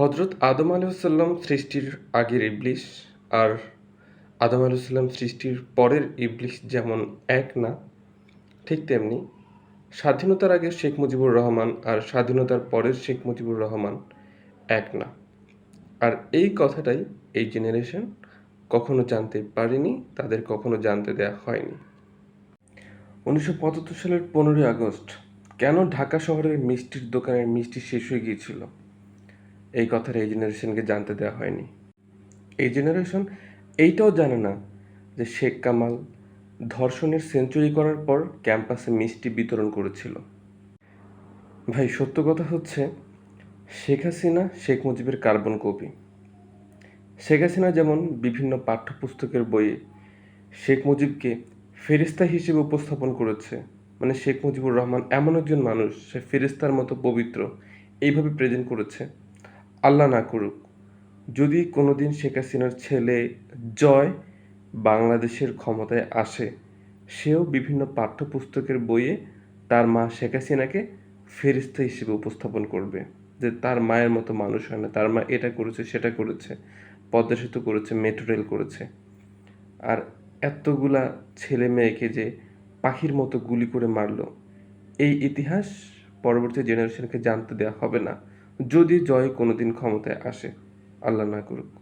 হজরত আদম আলাইসাল্লাম সৃষ্টির আগের ইবলিশ আর আদম আলাইসাল্লাম সৃষ্টির পরের ইবলিশ যেমন এক না, ঠিক তেমনি স্বাধীনতার আগে শেখ মুজিবুর রহমান আর স্বাধীনতার পরের শেখ মুজিবুর রহমান এক না। আর এই কথাটাই এই জেনারেশন কখনো জানতে পারেনি, তাদের কখনো জানতে দেওয়া হয়নি। উনিশশো পঁচাত্তর সালের পনেরোই আগস্ট কেন ঢাকা শহরের মিষ্টির দোকানের মিষ্টি শেষ হয়ে গিয়েছিল? এই কথাটা এই জেনারেশনকে জানতে দেওয়া হয়নি। এই জেনারেশন এইটাও জানে না যে শেখ কামাল ধর্ষণের সেঞ্চুরি করার পর ক্যাম্পাসে মিষ্টি বিতরণ করেছিল। ভাই, সত্য কথা হচ্ছে শেখ হাসিনা, শেখ মুজিবের কার্বন কপি। শেখ হাসিনা যেমন বিভিন্ন পাঠ্যপুস্তকের বইয়ে শেখ মুজিবকে ফেরিস্তা হিসেবে উপস্থাপন করেছে মানে শেখ মুজিবুর রহমান এমন একজন মানুষ, সে ফেরিস্তার মতো পবিত্র, এইভাবে প্রেজেন্ট করেছে। আল্লাহ না করুক, যদি কোনোদিন শেখ হাসিনার ছেলে জয় বাংলাদেশের ক্ষমতায় আসে, সেও বিভিন্ন পাঠ্যপুস্তকের বইয়ে তার মা শেখ হাসিনাকে ফেরিস্তা হিসেবে উপস্থাপন করবে। যে তার মায়ের মতো মানুষ হয় না, তার মা এটা করেছে, সেটা করেছে, পদ্মা সেতু করেছে, মেট্রো রেল করেছে। আর এতগুলা ছেলে মেয়েকে যে পাখির মতো গুলি করে মারলো, এই ইতিহাস পরবর্তী জেনারেশনকে জানতে দেওয়া হবে না। যদি জয় কোনোদিন ক্ষমতায় আসে আল্লাহ না করুক।